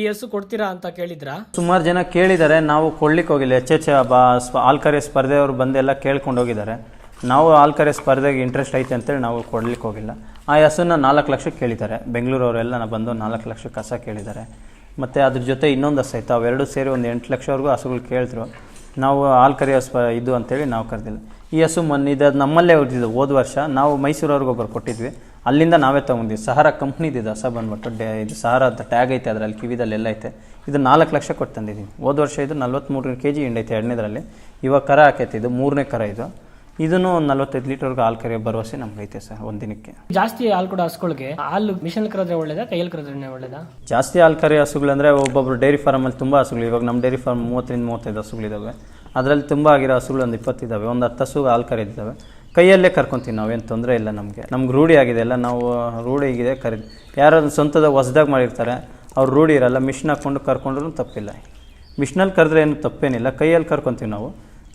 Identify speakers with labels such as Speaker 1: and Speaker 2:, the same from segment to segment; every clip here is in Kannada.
Speaker 1: ಈ ಹೆಸರು ಕೊಡ್ತೀರಾ ಅಂತ ಕೇಳಿದ್ರಾ?
Speaker 2: ಸುಮಾರು ಜನ ಕೇಳಿದ್ದಾರೆ. ನಾವು ಕೊಡ್ಲಿಕ್ಕೆ ಹೋಗಿಲ್ಲ. ಎಚ್ ಎಚ್ ಆಲ್ಕರೆ ಸ್ಪರ್ಧೆಯವರು ಬಂದೆಲ್ಲ ಕೇಳ್ಕೊಂಡು ಹೋಗಿದ್ದಾರೆ. ನಾವು ಆಲ್ಕರೆ ಸ್ಪರ್ಧೆಗೆ ಇಂಟ್ರೆಸ್ಟ್ ಐತೆ ಅಂತೇಳಿ ನಾವು ಕೊಡ್ಲಿಕ್ಕೆ ಹೋಗಿಲ್ಲ. ಆ ಹಸುನ ನಾಲ್ಕು ಲಕ್ಷಕ್ಕೆ ಕೇಳಿದ್ದಾರೆ. ಬೆಂಗಳೂರವರೆಲ್ಲ ಬಂದು ನಾಲ್ಕು ಲಕ್ಷಕ್ಕೆ ಕಸ ಕೇಳಿದ್ದಾರೆ. ಮತ್ತು ಅದ್ರ ಜೊತೆ ಇನ್ನೊಂದು ಹಸು ಆಯ್ತು ಅವೆರಡು ಸೇರಿ ಒಂದು ಎಂಟು ಲಕ್ಷವರೆಗೂ ಹಸುಗಳು ಕೇಳಿದ್ರು. ನಾವು ಹಾಲು ಕರೆಯೋ ಸ್ಪ ಇದು ಅಂತೇಳಿ ನಾವು ಕರೆದಿಲ್ಲ. ಈ ಹಸು ಮೊನ್ನೆ ಇದು ನಮ್ಮಲ್ಲೇ ಉಳಿದಿದ್ದು ಹೋದ ವರ್ಷ ನಾವು ಮೈಸೂರವ್ರಿಗೆ ಒಬ್ಬರು ಕೊಟ್ಟಿದ್ವಿ. ಅಲ್ಲಿಂದ ನಾವೇ ತೊಗೊಂಡಿದ್ವಿ ಸಹಾರ ಕಂಪ್ನಿದು ಇದು ಹಸ ಬಂದ್ಬಿಟ್ಟು ಡೇ ಇದು ಸಹಾರ ಅಂತ ಟ್ಯಾಗ್ ಐತೆ ಅದರಲ್ಲಿ ಕಿವಿದಲ್ಲೆಲ್ಲ ಐತೆ. ಇದು ನಾಲ್ಕು ಲಕ್ಷ ಕೊಟ್ಟು ತಂದಿದ್ದೀವಿ ಹೋದ ವರ್ಷ ಇದು ನಲ್ವತ್ತ್ಮೂರು ಕೆ ಜಿ ಹಿಂಡೈತೆ ಎರಡನೇದರಲ್ಲಿ. ಇವಾಗ ಕರ ಹಾಕೈತೆ ಇದು ಮೂರನೇ ಕರ ಇದು. ಇದನ್ನು ಒಂದು ನಲ್ವತ್ತೈದು ಲೀಟರ್ವರೆಗೂ ಹಾಲು ಕರೆಯೋ ಭರವಸೆ ನಮ್ಗೆ ಐತೆ ಸರ್ ಒಂದು ದಿನಕ್ಕೆ.
Speaker 1: ಜಾಸ್ತಿ ಹಾಲು ಕೂಡ ಹಸುಗಳಿಗೆ ಹಾಲು ಮಿಷನ್ ಕರೆದ್ರೆ ಒಳ್ಳೇದಾ ಕೈಯಲ್ಲಿ ಕರೆದ್ರೆ ಒಳ್ಳೇದಾ?
Speaker 2: ಜಾಸ್ತಿ ಹಾಲು ಕರೆಯೋ ಹಸುಗಳಂದರೆ ಒಬ್ಬೊಬ್ರು ಡೈರಿ ಫಾರ್ಮಲ್ಲಿ ತುಂಬ ಹಸುಗಳು. ಇವಾಗ ನಮ್ಮ ಡೈರಿ ಫಾರ್ಮ್ ಮೂವತ್ತರಿಂದ ಮೂವತ್ತೈದು ಹಸುಗಳಿದ್ದಾವೆ ಅದರಲ್ಲಿ ತುಂಬ ಆಗಿರೋ ಹಸುಗಳು ಒಂದು ಇಪ್ಪತ್ತಿದ್ದಾವೆ ಒಂದು ಹತ್ತು ಹಸು ಹಾಲು ಕರೆದಿದ್ದಾವೆ. ಕೈಯಲ್ಲೇ ಕರ್ಕೊತೀವಿ ನಾವೇನು ತೊಂದರೆ ಇಲ್ಲ ನಮಗೆ. ನಮ್ಗೆ ರೂಢಿ ಆಗಿದೆ ಅಲ್ಲ ನಾವು ರೂಢಿ ಆಗಿದೆ ಕರಿ ಯಾರಾದ್ರೂ ಸ್ವಂತದ ಹೊಸ್ದಾಗಿ ಮಾಡಿರ್ತಾರೆ ಅವ್ರು ರೂಢಿ ಇರಲ್ಲ ಮಿಷನ್ ಹಾಕ್ಕೊಂಡು ಕರ್ಕೊಂಡ್ರೂ ತಪ್ಪಿಲ್ಲ. ಮಿಷಿನಲ್ಲಿ ಕರೆದ್ರೆ ಏನು ತಪ್ಪೇನಿಲ್ಲ ಕೈಯಲ್ಲಿ ಕರ್ಕೊತೀವಿ ನಾವು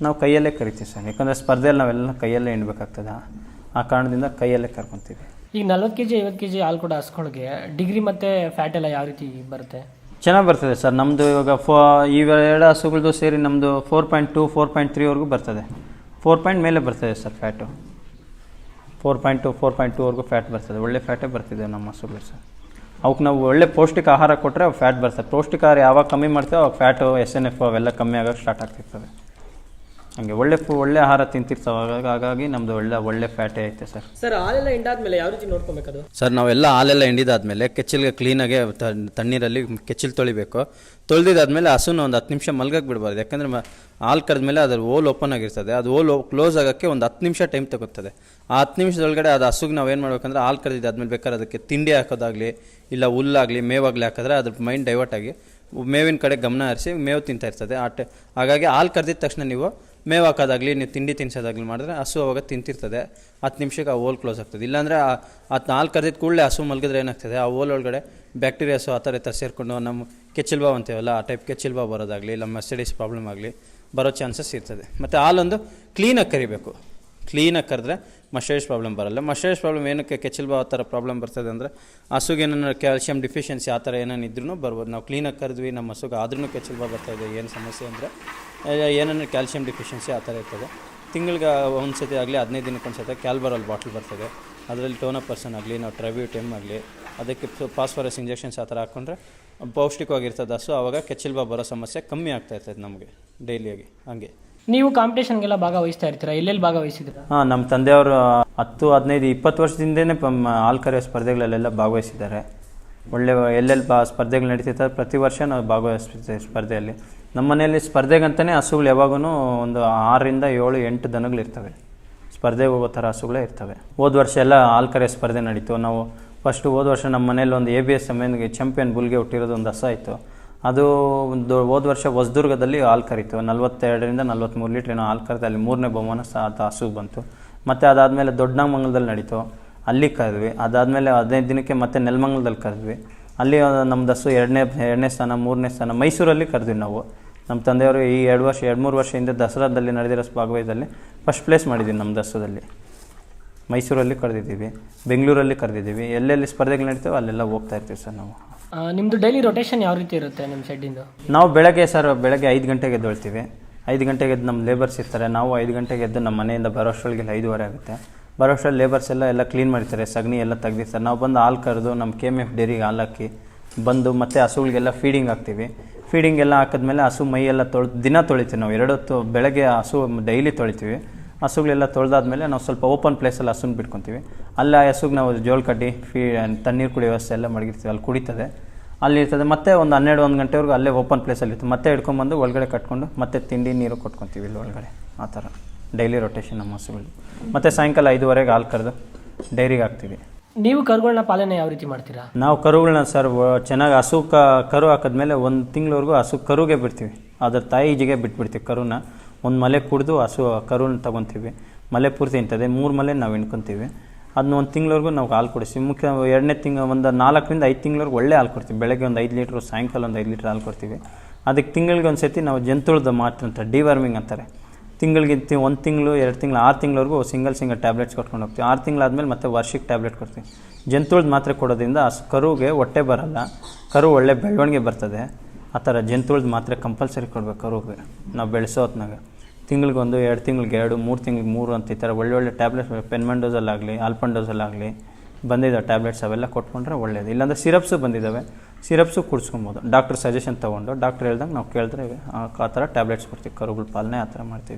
Speaker 2: ನಾವು ಕೈಯಲ್ಲೇ ಕರಿತೀವಿ ಸರ್. ಯಾಕಂದರೆ ಸ್ಪರ್ಧೆಯಲ್ಲಿ ನಾವೆಲ್ಲ ಕೈಯಲ್ಲೇ ಎಣ್ಬೇಕಾಗ್ತದೆ ಆ ಕಾರಣದಿಂದ ಕೈಯಲ್ಲೇ ಕರ್ಕೊತೀವಿ.
Speaker 1: ಈಗ ನಲ್ವತ್ತು ಕೆ ಜಿ ಐವತ್ತು ಕೆ ಜಿ ಹಾಲು ಕೂಡ ಹಸ್ಕೊಳಗೆ ಡಿಗ್ರಿ ಮತ್ತು ಫ್ಯಾಟ್ ಎಲ್ಲ ಯಾವ ರೀತಿ ಬರುತ್ತೆ?
Speaker 2: ಚೆನ್ನಾಗಿ ಬರ್ತದೆ ಸರ್ ನಮ್ಮದು ಇವಾಗ ಫೋ ಇವೆರಡು ಹಸುಗಳದ್ದು ಸೇರಿ ನಮ್ಮದು four point two four point ತ್ರೀವರೆಗೂ ಬರ್ತದೆ. ಫೋರ್ ಪಾಯಿಂಟ್ ಮೇಲೆ ಬರ್ತದೆ sir fat four point two four point ಟೂವರೆಗೂ fat ಬರ್ತದೆ. ಒಳ್ಳೆ ಫ್ಯಾಟೇ ಬರ್ತಿದೆ ನಮ್ಮ ಹಸುಗಳು ಸರ್ ಅವಕ್ಕೆ ನಾವು ಒಳ್ಳೆ ಪೌಷ್ಟಿಕ ಆಹಾರ ಕೊಟ್ಟರೆ ಫ್ಯಾಟ್ ಬರ್ತದೆ. ಪೌಷ್ಟಿಕ ಆಹಾರ ಯಾವಾಗ ಕಮ್ಮಿ ಮಾಡ್ತೇವೆ ಅವಾಗ ಫ್ಯಾಟು ಎಸ್ ಎನ್ ಎಫ್ ಅವೆಲ್ಲ ಕಮ್ಮಿ ಆಗೋಕ್ಕೆ ಸ್ಟಾರ್ಟ್ ಆಗ್ತಿರ್ತವೆ. ಹಂಗೆ ಒಳ್ಳೆ ಫು ಒಳ್ಳೆ ಆಹಾರ ತಿಂತಿರ್ತಾವೆ ಹಾಗಾಗಿ ಹಾಗಾಗಿ ನಮ್ಮದು ಒಳ್ಳೆ ಒಳ್ಳೆ ಫ್ಯಾಟೆ ಐತೆ ಸರ್.
Speaker 1: ಸರ್ ಹಾಲೆಲ್ಲ ಹಿಂಡಾದ್ಮೇಲೆ ಯಾವ ರೀತಿ ನೋಡ್ಕೊಬೇಕದು?
Speaker 2: ಸರ್ ನಾವೆಲ್ಲ ಹಾಲೆಲ್ಲ ಹಿಂಡಿದಾದ್ಮೇಲೆ ಕೆಚ್ಚಲ್ಗೆ ಕ್ಲೀನಾಗೆ ತಣ್ಣೀರಲ್ಲಿ ಕೆಚ್ಚಲು ತೊಳಿಬೇಕು. ತೊಳೆದಿದ್ದಾದ್ಮೇಲೆ ಹಸುನ ಒಂದು ಹತ್ತು ನಿಮಿಷ ಮಲ್ಗಕ್ಕೆ ಬಿಡಬಾರ್ದು ಯಾಕಂದರೆ ಮ ಹಾಲು ಕರೆದ್ಮೇಲೆ ಅದ್ರ ಓಲ್ ಓಪನ್ ಆಗಿರ್ತದೆ. ಅದು ಓಲ್ ಕ್ಲೋಸ್ ಆಗೋಕ್ಕೆ ಒಂದು ಹತ್ತು ನಿಮಿಷ ಟೈಮ್ ತಗೋತದೆ. ಆ ಹತ್ತು ನಿಮಿಷದೊಳಗಡೆ ಅದು ಹಸುಗೆ ನಾವು ಏನು ಮಾಡ್ಬೇಕಂದ್ರೆ ಹಾಲು ಕರೆದಿದ್ದಾದ್ಮೇಲೆ ಬೇಕಾದ್ರೆ ಅದಕ್ಕೆ ತಿಂಡಿ ಹಾಕೋದಾಗಲಿ ಇಲ್ಲ ಹುಲ್ಲಾಗಲಿ ಮೇವಾಗಲಿ ಹಾಕಿದ್ರೆ ಅದ್ರ ಮೈಂಡ್ ಡೈವರ್ಟ್ ಆಗಿ ಮೇವಿನ ಕಡೆ ಗಮನ ಹರಿಸಿ ಮೇವು ತಿಂತಾ ಇರ್ತದೆ. ಆ ಟೈ ಹಾಗಾಗಿ ಹಾಲು ಕರೆದಿದ ತಕ್ಷಣ ನೀವು ಮೇವು ನೀವು ತಿಂಡಿ ತಿನ್ಸೋದಾಗಲಿ ಮಾಡಿದ್ರೆ ಹಸು ಅವಾಗ ತಿಂತಿರ್ತದೆ. ಹತ್ತು ನಿಮಿಷಕ್ಕೆ ಆ ಹೋಲ್ ಕ್ಲೋಸ್ ಆಗ್ತದೆ. ಇಲ್ಲಾಂದರೆ ಆ ನಾಲ್ಕು ಕರೆದಿದ್ದ ಕೂಡಲೇ ಹಸು ಮಲಗಿದ್ರೆ ಏನಾಗ್ತದೆ? ಆ ಹೋಲ್ ಒಳಗಡೆ ಬ್ಯಾಕ್ಟೀರಿಯಾಸು ಆ ಥರ ಸೇರಿಕೊಂಡು ನಮ್ಮ ಕೆಚ್ಚಲ್ಬಾವ್ ಅಂತೀವಲ್ಲ, ಆ ಟೈಪ್ ಕೆಚ್ಚಲ್ಬಾವ್ ಬರೋದಾಗಲಿ, ಇಲ್ಲ ಮೆಸ್ಟಡೀಸ್ ಪ್ರಾಬ್ಲಮ್ ಆಗಲಿ, ಬರೋ ಚಾನ್ಸಸ್ ಇರ್ತದೆ. ಮತ್ತು ಹಾಲೊಂದು ಕ್ಲೀನಾಗಿ ಕರಿಬೇಕು. ಕ್ಲೀನಾಗಿ ಕರೆದ್ರೆ ಮಶೇಷ್ ಪ್ರಾಬ್ಲಮ್ ಬರಲ್ಲ. ಮಶೇಷ್ ಪ್ರಾಬ್ಲಮ್ ಏನಕ್ಕೆ ಕೆಚ್ಚಲ್ಬಾವ್ ಆ ಥರ ಪ್ರಾಬ್ಲಮ್ ಬರ್ತದೆ ಅಂದರೆ ಹಸುಗೆ ಏನಾರು ಕ್ಯಾಲ್ಶಿಯಂ ಡಿಫಿಷಿಯನ್ಸಿ ಆ ಥರ ಏನೇನು ಇದ್ರೂ ಬರ್ಬೋದು. ನಾವು ಕ್ಲೀನಾಗಿ ಕರೆದ್ವಿ, ನಮ್ಮ ಹಸುಗೆ ಆದ್ರೂ ಕೆಚ್ಚಲ್ಬಾವ್ ಬರ್ತಾಯಿದೆ ಏನು ಸಮಸ್ಯೆ ಅಂದರೆ ಏನೇನು ಕ್ಯಾಲ್ಸಿಯಂ ಡಿಫಿಷಿಯನ್ಸಿ ಆ ಥರ ಇರ್ತದೆ. ತಿಂಗಳಿಗೆ ಒಂದು ಸತಿ ಆಗಲಿ ಹದಿನೈದು ದಿನಕ್ಕೆ ಒಂದು ಸತಿ ಕ್ಯಾಲ್ಬರಲ್ ಬಾಟ್ಲ್ ಬರ್ತದೆ. ಅದರಲ್ಲಿ ಟೋನಪ್ ಪರ್ಸನ್ ಆಗಲಿ ನಾವು ಟ್ರಬ್ಯೂಟೆಮ್ ಆಗಲಿ ಅದಕ್ಕೆ ಫಾಸ್ಫರಸ್ ಇಂಜೆಕ್ಷನ್ಸ್ ಆ ಥರ ಹಾಕ್ಕೊಂಡ್ರೆ ಪೌಷ್ಟಿಕವಾಗಿರ್ತದೆ. ಹಸು ಆವಾಗ ಕೆಚ್ಚಿಲ್ಬ ಬರೋ ಸಮಸ್ಯೆ ಕಮ್ಮಿ ಆಗ್ತಾ ಇರ್ತದೆ ನಮಗೆ ಡೈಲಿಯಾಗಿ ಹಂಗೆ.
Speaker 1: ನೀವು ಕಾಂಪಿಟೇಷನ್ಗೆಲ್ಲ ಭಾಗವಹಿಸ್ತಾ ಇರ್ತೀರಾ? ಎಲ್ಲೆಲ್ಲಿ ಭಾಗವಹಿಸಿದ್ರೆ
Speaker 2: ಹಾಂ ನಮ್ಮ ತಂದೆಯವರು ಹತ್ತು ಹದಿನೈದು ಇಪ್ಪತ್ತು ವರ್ಷದಿಂದನೇ ಪ ಹಾಲು ಕರೆಯೋ ಸ್ಪರ್ಧೆಗಳಲ್ಲೆಲ್ಲ ಭಾಗವಹಿಸಿದ್ದಾರೆ. ಒಳ್ಳೆ ಎಲ್ಲೆಲ್ಲಿ ಬಾ ಸ್ಪರ್ಧೆಗಳು ನಡೀತಿರ್ತಾರೆ ಪ್ರತಿ ವರ್ಷ ನಾವು ಭಾಗವಹಿಸ್ತೀವಿ ಸ್ಪರ್ಧೆಯಲ್ಲಿ. ನಮ್ಮ ಮನೆಯಲ್ಲಿ ಸ್ಪರ್ಧೆಗಂತಲೇ ಹಸುಗಳು ಯಾವಾಗೂ ಒಂದು ಆರರಿಂದ ಏಳು, ಎಂಟು ದನಗಳಿರ್ತವೆ ಸ್ಪರ್ಧೆಗೆ ಹೋಗೋ ಥರ ಹಸುಗಳೇ ಇರ್ತವೆ. ಹೋದ ವರ್ಷ ಎಲ್ಲ ಹಾಲು ಸ್ಪರ್ಧೆ ನಡೀತು. ನಾವು ಫಸ್ಟು ಹೋದ ವರ್ಷ ನಮ್ಮ ಮನೇಲಿ ಒಂದು ಎ ಬಿ ಎಸ್ ಎಮ್ಎನ್ಗೆ ಚಾಂಪಿಯನ್ ಬುಲ್ಗೆ ಹುಟ್ಟಿರೋದು ಒಂದು ಹಸ ಇತ್ತು. ಅದು ಒಂದು ಹೋದ ವರ್ಷ ಹೊಸದುರ್ಗದಲ್ಲಿ ಹಾಲು ಕರಿತು ನಲ್ವತ್ತೆರಡರಿಂದ ನಲ್ವತ್ತ್ಮೂರು ಲೀಟ್ರ್ ಏನೋ ಹಾಲು ಕರೆದು ಅಲ್ಲಿ ಮೂರನೇ ಬಹುಮಾನ ಸಹ ಅದು ಹಸು ಬಂತು. ಮತ್ತು ಅದಾದಮೇಲೆ ದೊಡ್ಡನಾಗಮಂಗಲದಲ್ಲಿ ನಡೀತು. ಅಲ್ಲಿ ಕರೆದ್ವಿ. ಅದಾದಮೇಲೆ ಹದಿನೈದು ದಿನಕ್ಕೆ ಮತ್ತೆ ನೆಲಮಂಗಲದಲ್ಲಿ ಕರೆದ್ವಿ. ಅಲ್ಲಿ ನಮ್ಮ ದಸ್ಸು ಎರಡನೇ ಎರಡನೇ ಸ್ಥಾನ ಮೂರನೇ ಸ್ಥಾನ ಮೈಸೂರಲ್ಲಿ ಕರೆದ್ವಿ ನಾವು. ನಮ್ಮ ತಂದೆಯವರು ಈ ಎರಡು ವರ್ಷ ಎರಡು ಮೂರು ವರ್ಷ ಹಿಂದೆ ದಸರಾದಲ್ಲಿ ನಡೆದಿರೋ ಭಾಗವಹದಲ್ಲಿ ಫಸ್ಟ್ ಪ್ಲೇಸ್ ಮಾಡಿದ್ದೀವಿ ನಮ್ಮ ದಸರಾದಲ್ಲಿ ಮೈಸೂರಲ್ಲಿ ಕರೆದಿದ್ದೀವಿ ಬೆಂಗಳೂರಲ್ಲಿ ಕರೆದಿದ್ದೀವಿ. ಎಲ್ಲೆಲ್ಲಿ ಸ್ಪರ್ಧೆಗಳು ನಡೀತೇವೆ ಅಲ್ಲೆಲ್ಲ ಹೋಗ್ತಾ ಇರ್ತೀವಿ ಸರ್ ನಾವು.
Speaker 1: ನಿಮ್ಮದು ಡೈಲಿ ರೊಟೇಷನ್ ಯಾವ ರೀತಿ ಇರುತ್ತೆ ನಿಮ್ಮ ಸೈಡಿಂದ
Speaker 2: ನಾವು ಬೆಳಗ್ಗೆ ಸರ್ ಬೆಳಗ್ಗೆ ಐದು ಗಂಟೆಗೆ ಎದ್ದೇಳ್ತೀವಿ. ಐದು ಗಂಟೆಗೆ ಎದ್ದು ನಮ್ಮ ಲೇಬರ್ಸ್ ಇರ್ತಾರೆ. ನಾವು ಐದು ಗಂಟೆಗೆ ಎದ್ದು ನಮ್ಮ ಮನೆಯಿಂದ ಬರೋಷ್ಟರೊಳಗೆಲ್ಲ ಐದುವರೆ ಆಗುತ್ತೆ. ಬರೋಷ್ಟರಲ್ಲಿ ಲೇಬರ್ಸ್ ಎಲ್ಲ ಎಲ್ಲ ಕ್ಲೀನ್ ಮಾಡ್ತಾರೆ ಸಗಣಿ ಎಲ್ಲ ತೆಗ್ದಿರ್ತಾರೆ. ನಾವು ಬಂದು ಹಾಲು ಕರೆದು ನಮ್ಮ ಕೆ ಎಂ ಎಫ್ ಡೇರಿಗೆ ಹಾಲು ಹಾಕಿ, ಬಂದು ಮತ್ತೆ ಹಸುಗಳಿಗೆಲ್ಲ ಫೀಡಿಂಗ್ ಹಾಕ್ತೀವಿ. ಫೀಡಿಂಗ್ ಎಲ್ಲ ಹಾಕಿದ್ಮೇಲೆ ಹಸು ಮೈಯೆಲ್ಲ ತೊಳ್, ದಿನ ತೊಳಿತೀವಿ ನಾವು. ಎರಡು ಹೊತ್ತು ಬೆಳಗ್ಗೆ ಹಸು ಡೈಲಿ ತೊಳಿತೀವಿ. ಹಸುಗಳೆಲ್ಲ ತೊಳೆದಾದ್ಮೇಲೆ ನಾವು ಸ್ವಲ್ಪ ಓಪನ್ ಪ್ಲೇಸಲ್ಲಿ ಹಸುನ ಬಿಟ್ಕೊತೀವಿ. ಅಲ್ಲಿ ಆ ಹಸುಗೆ ನಾವು ಜೋಳ ಕಡ್ಡಿ, ಫೀ, ತಣ್ಣೀರು ಕುಡಿಯೋ ವ್ಯವಸ್ಥೆ ಎಲ್ಲ ಮಡಗಿರ್ತೀವಿ ಅಲ್ಲಿ ಕುಡಿತದೆ. ಅಲ್ಲಿ ಇರ್ತದೆ. ಮತ್ತೆ ಒಂದು ಹನ್ನೆರಡು, ಒಂದು ಗಂಟೆವರೆಗೂ ಅಲ್ಲೇ ಓಪನ್ ಪ್ಲೇಸಲ್ಲಿ ಇತ್ತು ಮತ್ತೆ ಹಿಡ್ಕೊಂಬಂದು ಒಳಗಡೆ ಕಟ್ಕೊಂಡು ಮತ್ತೆ ತಿಂಡಿ, ನೀರು ಕೊಟ್ಕೊತೀವಿ ಇಲ್ಲಿ ಒಳಗಡೆ. ಆ ಥರ. ಡೈಲಿ ರೊಟೇಷನ್ ನಮ್ಮ ಹಸುಗಳು. ಮತ್ತೆ ಸಾಯಂಕಾಲ ಐದುವರೆಗೆ ಹಾಲು ಕರೆದು ಡೈರಿಗೆ ಹಾಕ್ತೀವಿ.
Speaker 1: ನೀವು ಕರುಗಳನ್ನ ಪಾಲನೆ ಯಾವ ರೀತಿ ಮಾಡ್ತೀರಾ?
Speaker 2: ನಾವು ಕರುಗಳನ್ನ ಸರ್ ಚೆನ್ನಾಗಿ ಹಸು ಕ ಕರು ಹಾಕಿದ್ಮೇಲೆ ಒಂದು ತಿಂಗಳವರೆಗೂ ಹಸು ಕರುಗೆ ಬಿಡ್ತೀವಿ. ಅದರ ತಾಯಿ ಈಜಿಗೆ ಬಿಟ್ಬಿಡ್ತೀವಿ ಕರುನ. ಒಂದು ಮಲೆ ಕುಡಿದು ಹಸು ಕರುನ ತಗೊತೀವಿ. ಮಲೆ ಪೂರ್ತಿ ಇಂತದೆ ಮೂರು ಮಲೆ ನಾವು ಹಿಂಡ್ಕೊತೀವಿ. ಅದನ್ನ ಒಂದು ತಿಂಗಳವರೆಗೂ ನಾವು ಹಾಲು ಕೊಡಿಸ್ತೀವಿ. ಮುಖ್ಯ ಎರಡನೇ ತಿಂಗಳು ಒಂದು ನಾಲ್ಕರಿಂದ ಐದು ತಿಂಗಳವರೆಗೂ ಒಳ್ಳೆ ಹಾಲು ಕೊಡ್ತೀವಿ. ಬೆಳಗ್ಗೆ ಒಂದು ಐದು ಲೀಟ್ರ್ ಸಾಯಂಕಾಲ ಒಂದು ಐದು ಲೀಟ್ರ್ ಹಾಲು ಕೊಡ್ತೀವಿ. ಅದಕ್ಕೆ ತಿಂಗಳಿಗೆ ಒಂದು ಸತಿ ನಾವು ಜಂತುಳದ ಮಾತ್ರ ಅಂತ ಡಿವರ್ಮಿಂಗ್ ಅಂತಾರೆ. ತಿಂಗಳಿಗೆ ಒಂದು ತಿಂಗಳು, ಎರಡು ತಿಂಗಳು, ಆರು ತಿಂಗಳವರೆಗೂ ಸಿಂಗಲ್ ಸಿಂಗಲ್ ಟ್ಯಾಬ್ಲೆಟ್ಸ್ ಕೊಟ್ಕೊಂಡು ಹೋಗ್ತೀವಿ. ಆರು ತಿಂಗಳಾದಮೇಲೆ ಮತ್ತೆ ವರ್ಷಕ್ಕೆ ಟ್ಯಾಬ್ಲೆಟ್ ಕೊಡ್ತೀವಿ. ಜಂತುಳ್ದ ಮಾತ್ರೆ ಕೊಡೋದ್ರಿಂದ ಕರುಗೆ ಹೊಟ್ಟೆ ಬರಲ್ಲ. ಕರು ಒಳ್ಳೆ ಬೆಳವಣಿಗೆ ಬರ್ತದೆ. ಆ ಥರ ಜಂತುಳದ ಮಾತ್ರೆ ಕಂಪಲ್ಸರಿ ಕೊಡ್ಬೇಕು ಕರುಗೆ. ನಾವು ಬೆಳೆಸೋ ಹೊತ್ನಾಗ. ತಿಂಗಳಿಗೊಂದು, ಎರಡು ತಿಂಗಳಿಗೆ ಎರಡು, ಮೂರು ತಿಂಗಳಿಗೆ ಮೂರು ಅಂತ ಈ ಥರ ಒಳ್ಳೊಳ್ಳೆ ಟ್ಯಾಬ್ಲೆಟ್ಸ್, ಪೆನ್ಮಂಡೋಸಲ್ಲಾಗಲಿ, ಆಲ್ಪಂಡೋಸಲ್ಲಾಗಲಿ ಬಂದಿದ್ದಾವೆ ಟ್ಯಾಬ್ಲೆಟ್ಸ್ ಅವೆಲ್ಲ ಕೊಟ್ಕೊಂಡ್ರೆ ಒಳ್ಳೇದು. ಇಲ್ಲಾಂದ್ರೆ ಸಿರಪ್ಸು ಬಂದಿದ್ದಾವೆ ಸಿರಪ್ಸು ಕುಡಿಸ್ಕೊಬೋದು. ಡಾಕ್ಟ್ರ್ ಸಜೆಷನ್ ತೊಗೊಂಡು, ಡಾಕ್ಟ್ರ್ ಹೇಳ್ದಂಗೆ ನಾವು ಕೇಳಿದ್ರೆ ಆ ಥರ ಟ್ಯಾಬ್ಲೆಟ್ಸ್ ಕೊಡ್ತೀವಿ. ಕರುಗಳ ಪಾಲನೆ ಆ ಥರ ಮಾಡ್ತೀವಿ.